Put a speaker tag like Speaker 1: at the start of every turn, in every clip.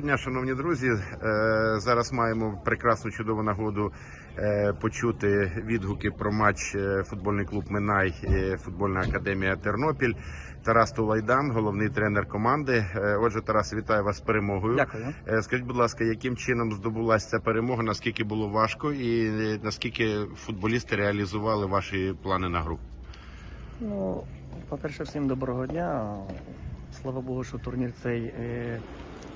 Speaker 1: Дня, шановні друзі. Е, Зараз маємо прекрасну чудову нагоду е, почути відгуки про матч е, футбольний клуб Минай, футбольна академія Тернопіль. Тарас Тулайдан, головний тренер команди. Отже, Тарас, вітаю вас з перемогою.
Speaker 2: Дякую.
Speaker 1: Скажіть, будь ласка, яким чином здобулася ця перемога? Наскільки було важко, і наскільки футболісти реалізували ваші плани на гру?
Speaker 2: Ну, по-перше, всім доброго дня. Слава Богу, що турнір цей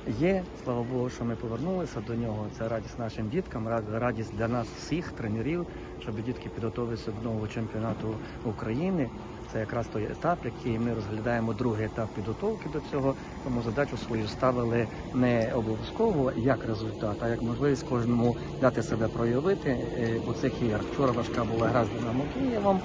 Speaker 2: є. Слава Богу, що ми повернулися до нього. Це радість нашим діткам, рад- радість для нас всіх, тренерів, щоб дітки підготувалися до нового чемпіонату України. Це якраз той етап, який ми розглядаємо другий етап підготовки до цього. Тому задачу свою ставили не обов'язково як результат, а як можливість кожному дати себе проявити е, у цих іграх. Вчора важка була гра з Динамо Києвом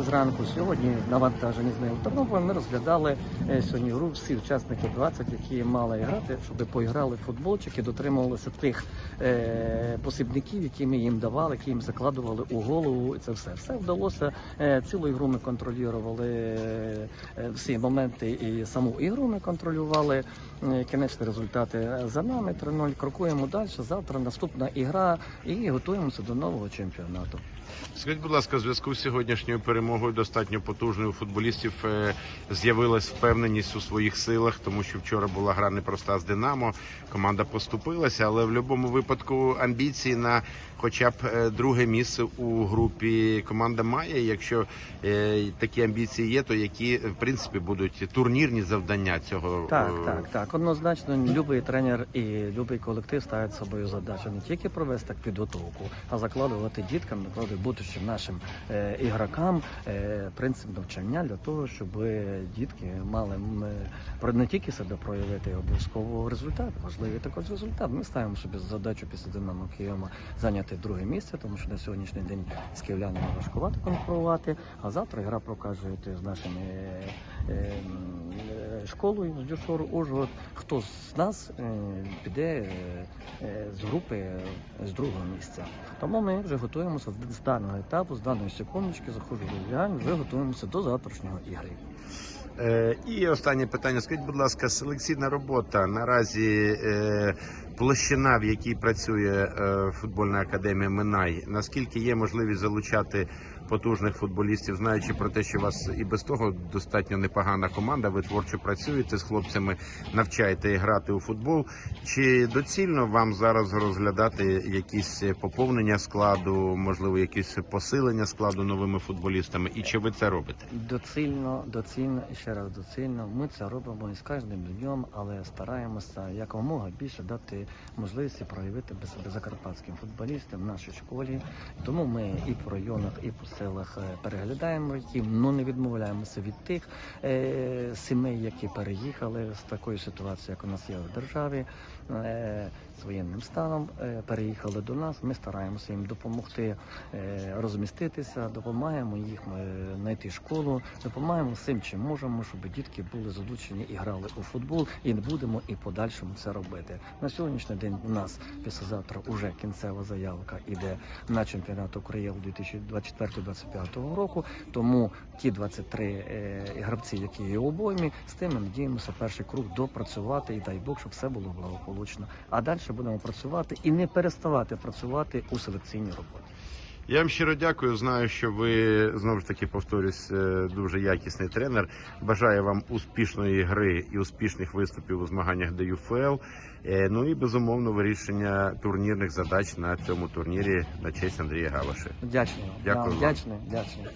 Speaker 2: зранку. Сьогодні навантажені з ним Тернополем. Ми розглядали е, сьогодні гру всі учасники 20, які мали грати, щоб поіграли в футболчик і дотримувалися тих е, посібників, які ми їм давали, які їм закладували у голову. Це все. Все вдалося. Цілу ігру ми контролювали е, всі моменти і саму ігру ми контролювали. Е, Кінечні результати за нами 3-0. Крокуємо далі. Завтра наступна ігра і готуємося до нового чемпіонату.
Speaker 1: Скажіть, будь ласка, в зв'язку з сьогоднішньою перемогою достатньо потужною футболістів е, з'явилась впевненість у своїх силах, тому що вчора була гра непроста з Динамо. Команда поступилася, але в будь-якому випадку амбіції на хоча б друге місце у групі команда має. Якщо е, такі амбіції є, то які в принципі будуть турнірні завдання цього
Speaker 2: Так,
Speaker 1: е,
Speaker 2: так, так. Однозначно, будь-який тренер і будь-який колектив ставить собою задачу не тільки провести так підготовку, а закладувати діткам, накладати будущим нашим е, ігрокам е, принцип навчання для того, щоб дітки мали про- не тільки себе проявити, а обов'язково результат. Важливий також результат. Ми ставимо собі задачу після Динамо Києва зайняти друге місце, тому що на сьогоднішній день з київлянами важкувато конкурувати. А завтра гра покаже з нашими е, е, школою з Дюшору Ужгород. Хто з нас е, піде з групи з другого місця. Тому ми вже готуємося з- даного етапу, з даної секундочки, заходжу в роздягальню, вже готуємося до завтрашнього ігри.
Speaker 1: Е, І останнє питання. Скажіть, будь ласка, селекційна робота наразі е, площина, в якій працює е, футбольна академія Минай. Наскільки є можливість залучати потужних футболістів, знаючи про те, що у вас і без того достатньо непогана команда, ви творчо працюєте з хлопцями, навчаєте грати у футбол. Чи доцільно вам зараз розглядати якісь поповнення складу, можливо, якісь посилення складу новими футболістами? І чи ви це робите?
Speaker 2: Доцільно, доцільно ще раз доцільно. Ми це робимо із кожним днем, але стараємося якомога більше дати можливості проявити себе закарпатським футболістам в нашій школі. Тому ми і по районах, і по селах е, переглядаємо їх, ну не відмовляємося від тих е, сімей, які переїхали з такою ситуацією, як у нас є в державі. Е, з воєнним станом е, переїхали до нас. Ми стараємося їм допомогти е, розміститися, допомагаємо е, знайти школу, допомагаємо всім, чим можемо, щоб дітки були залучені і грали у футбол, і не будемо і подальшому це робити. На сьогоднішній день у нас післязавтра уже кінцева заявка іде на чемпіонат України 2024-2025 року. Тому ті 23 е, гравці, які є у обоймі, з тим ми надіємося перший круг допрацювати і дай Бог, щоб все було благополучно. А далі будемо працювати і не переставати працювати у селекційній роботі.
Speaker 1: Я вам щиро дякую. Знаю, що ви знову ж таки повторюсь, е, дуже якісний тренер. Бажаю вам успішної гри і успішних виступів у змаганнях ДЮФЛ. Е, Ну і безумовно вирішення турнірних задач на цьому турнірі на честь Андрія Галаши.
Speaker 2: Вдячний.
Speaker 1: Дякую.
Speaker 2: Вдячний, вдячний.